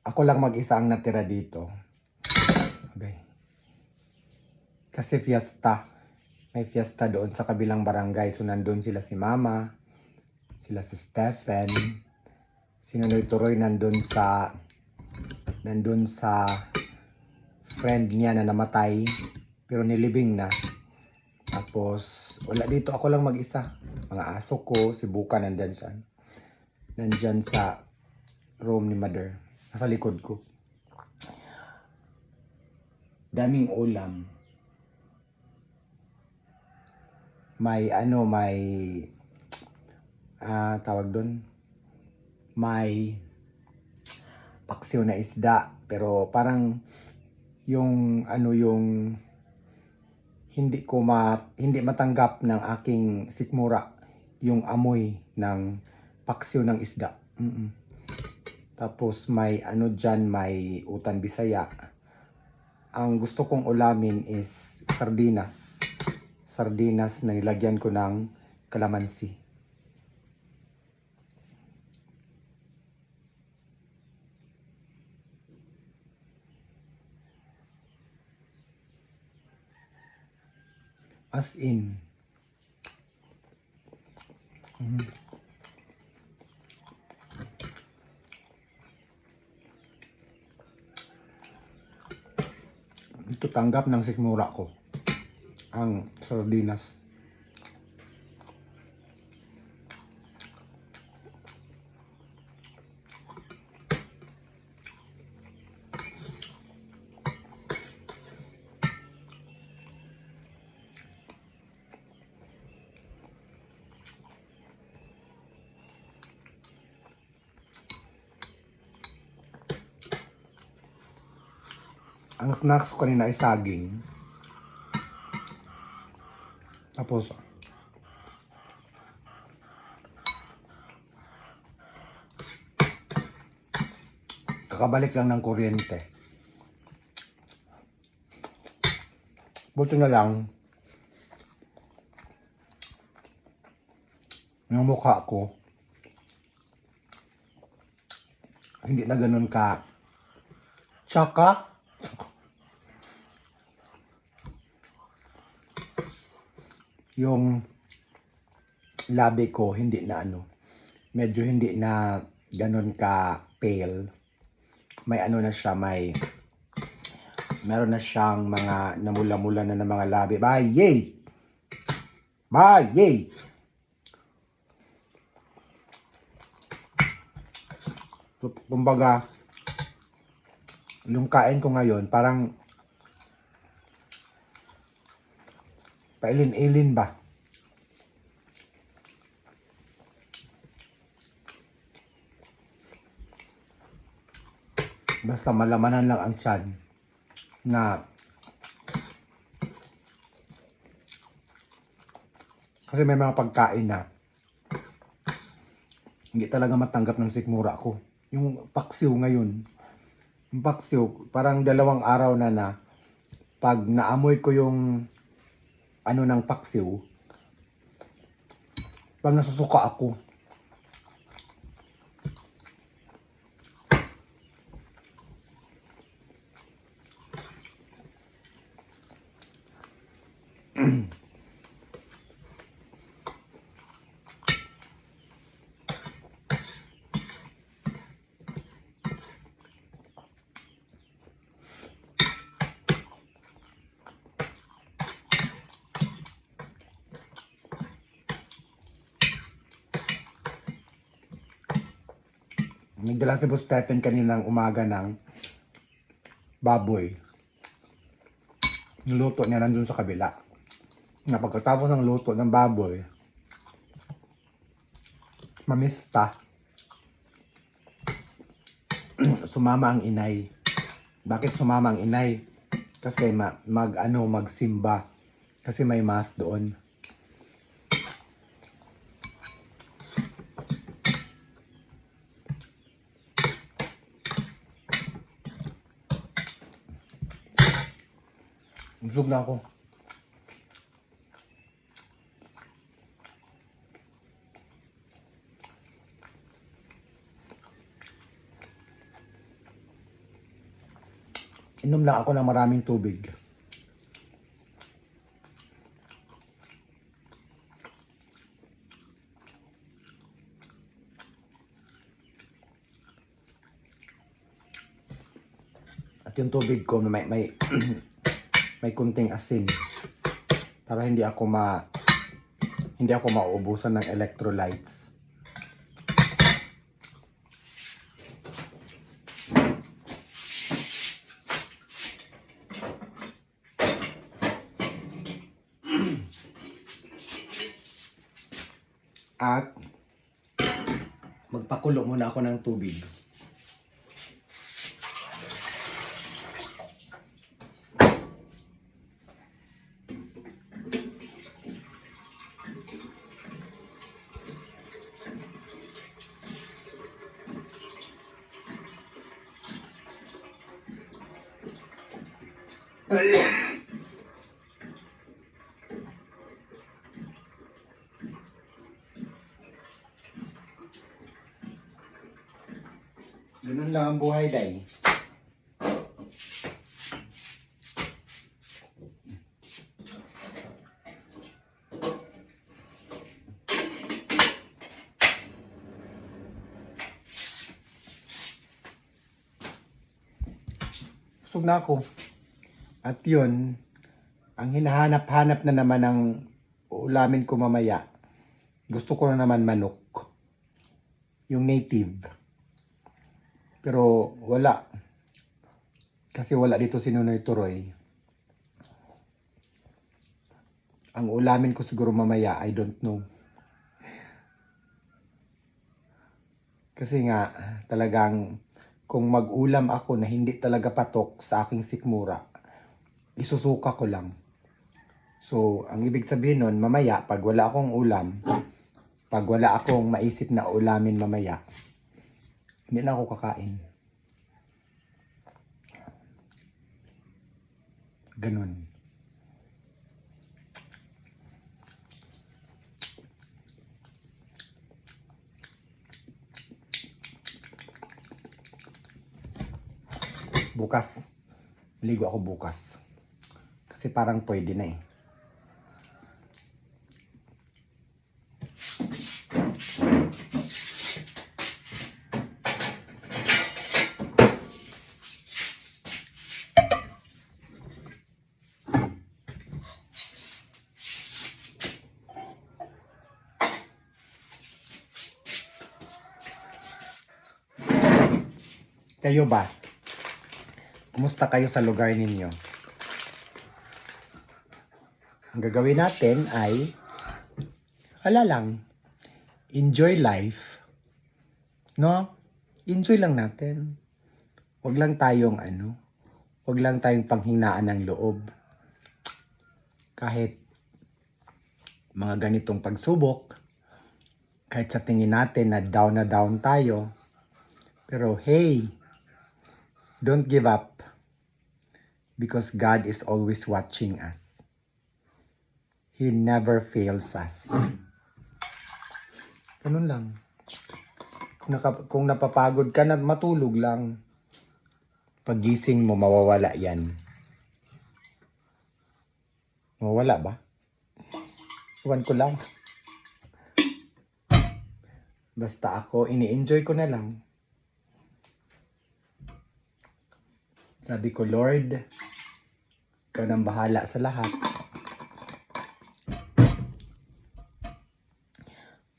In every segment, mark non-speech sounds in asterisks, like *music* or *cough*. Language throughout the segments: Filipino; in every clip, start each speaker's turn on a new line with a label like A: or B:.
A: Ako lang mag-isa ang natira dito. Okay. Kasi fiesta. May fiesta doon sa kabilang barangay. So, nandun sila si Mama, sila si Stephen, si Nonoy Turoy nandun sa nandun sa friend niya na namatay pero nilibing na. Tapos, wala dito. Ako lang mag-isa. Mga aso ko, si Buka nandyan sa nandyan sa room ni mother. Nasa likod ko. Daming ulam. May ano, may ah tawag doon. May paksiw na isda. Pero parang yung ano yung hindi ko ma hindi matanggap ng aking sikmura yung amoy ng paksiw ng isda. Mm-mm. Tapos may ano dyan, may utan bisaya. Ang gusto kong ulamin is sardinas. Sardinas na nilagyan ko ng kalamansi. As in. Mhm. Tanggap ng sikmura ko. Ang sardinas. Ang snacks ko kanina ay saging. Tapos, kakabalik lang ng kuryente. Buti na lang, yung mukha ko, hindi na ganun ka tsaka yung labi ko hindi na ano medyo hindi na ganun ka pale. May ano na siya may meron na siyang mga namula-mula na ng mga labi. Bye yay! Bye yay! Kumbaga yung kain ko ngayon parang pailin-ilin ba basta malamanan lang ang tiyan na kasi may mga pagkain na hindi talaga matanggap ng sikmura ko. Yung paksiw ngayon, yung paksiw, parang dalawang araw na na pag naamoy ko yung ano ng paksiw, pag nasusuka ako, Nagdala si Boss Stephen kaninang umaga ng baboy. Niluto niya nandun sa kabila. Na ng luto ng baboy, mamista, *clears throat* sumama ang inay. Bakit sumama ang inay? Kasi ma mag ano magsimba. Kasi may mass doon. Busog na ako. Inom lang ako ng maraming tubig. At yung tubig ko may may *clears throat* may kunting asin para hindi ako ma hindi ako mauubusan ng electrolytes. At magpakulo muna ako ng tubig. Ganun lang ang buhay, Day. Busog na ako. At yun, ang hinahanap-hanap na naman ng ulamin ko mamaya. Gusto ko na naman manok. Yung native. Pero wala. Kasi wala dito si Nunoy Turoy. Ang ulamin ko siguro mamaya, I don't know. Kasi nga, talagang kung mag-ulam ako na hindi talaga patok sa aking sikmura, isusuka ko lang. So, ang ibig sabihin nun, mamaya, pag wala akong ulam, pag wala akong maisip na ulamin mamaya, hindi na ako kakain. Ganun. Bukas. Ligo ako bukas. Kasi parang pwede na eh. Kayo ba? Kumusta kayo sa lugar ninyo? Ang gagawin natin ay wala lang. Enjoy life. No? Enjoy lang natin. Huwag lang tayong ano, huwag lang tayong panghinaan ng loob. Kahit mga ganitong pagsubok, kahit sa tingin natin na down na down tayo, pero hey, Don't give up because God is always watching us. He never fails us. Ganun lang. Kung, naka, kung napapagod ka na, matulog lang. Pagising mo, mawawala yan. Mawawala ba? Iwan ko lang. Basta ako, ini-enjoy ko na lang. Sabi ko, Lord, ikaw nang bahala sa lahat.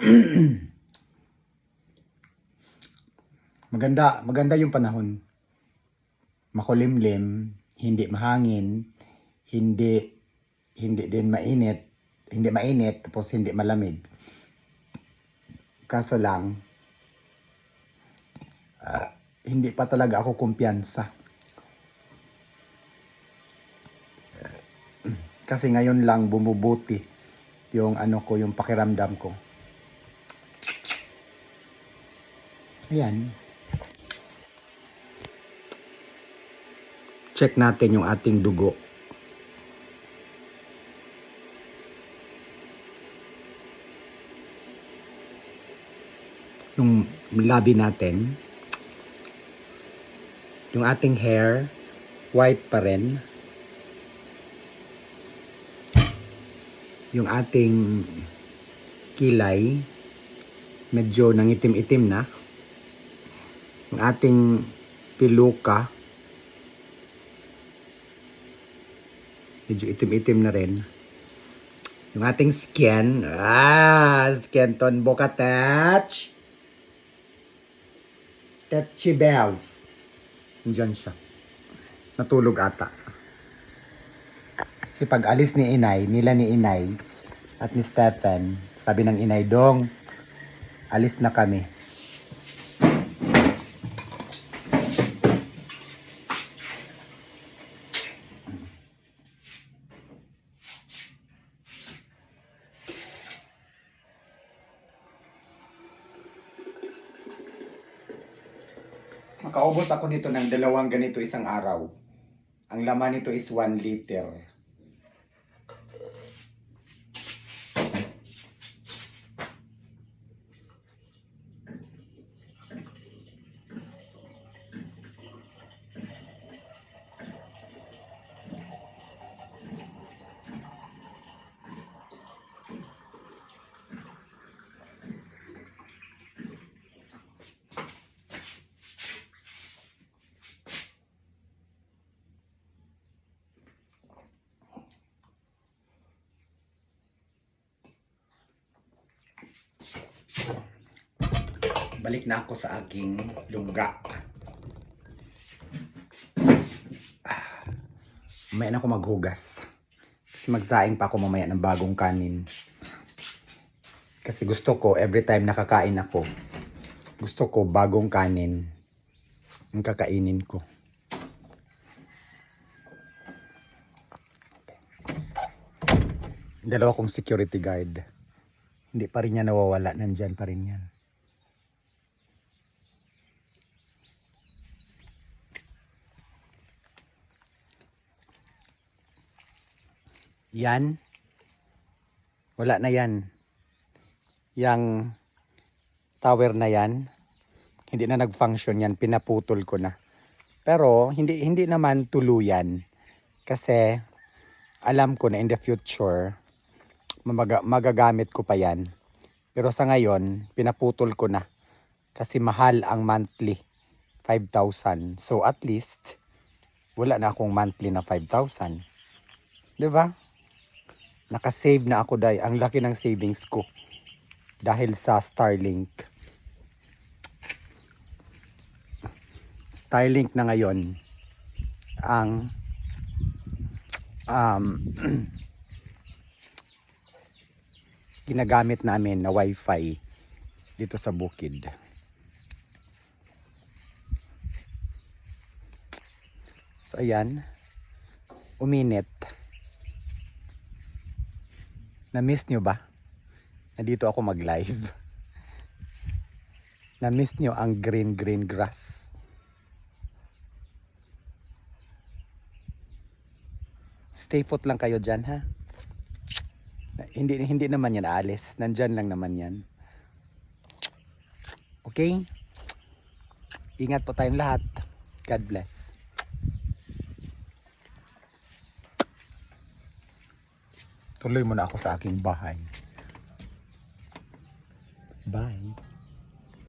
A: *clears throat* maganda, maganda yung panahon. Makulimlim, hindi mahangin, hindi hindi din mainit, hindi mainit tapos hindi malamig. Kaso lang ah, hindi pa talaga ako kumpiyansa. Kasi ngayon lang bumubuti yung ano ko, yung pakiramdam ko. Ayan. Check natin yung ating dugo. Yung labi natin. Yung ating hair. white pa rin. Yung ating kilay, medyo nangitim-itim na. Yung ating piluka, medyo itim-itim na rin. Yung ating skin, ah, skin tone boca touch. Tetchy bells. Diyan siya. Natulog ata. Kasi pag alis ni inay, nila ni inay at ni Stephen, sabi ng inay, Dong, alis na kami. Makaubos ako nito ng dalawang ganito isang araw. Ang laman nito is 1 liter. Balik na ako sa aking lungga. Ah, Mamaya na ako maghugas. Kasi magsaing pa ako mamaya ng bagong kanin. Kasi gusto ko, every time nakakain ako, gusto ko bagong kanin ang kakainin ko. Dalawa kong security guard. Hindi pa rin yan nawawala. Nandyan pa rin yan. Yan. Wala na yan. Yang tower na yan. Hindi na nag-function yan. Pinaputol ko na. Pero hindi hindi naman tuluyan. Kasi alam ko na in the future mamaga- magagamit ko pa yan. Pero sa ngayon, pinaputol ko na. Kasi mahal ang monthly. 5,000. So at least, wala na akong monthly na 5,000. 'Di ba? Nakasave na ako dahil ang laki ng savings ko dahil sa Starlink. Starlink na ngayon ang um, *clears throat* ginagamit namin na wifi dito sa bukid. So ayan, uminit. Na-miss nyo ba? Na dito ako mag-live. *laughs* Na-miss nyo ang green green grass. Stay put lang kayo dyan ha. Hindi hindi naman yan aalis. Nandyan lang naman yan. Okay? Ingat po tayong lahat. God bless. Tuloy mo na ako sa aking bahay.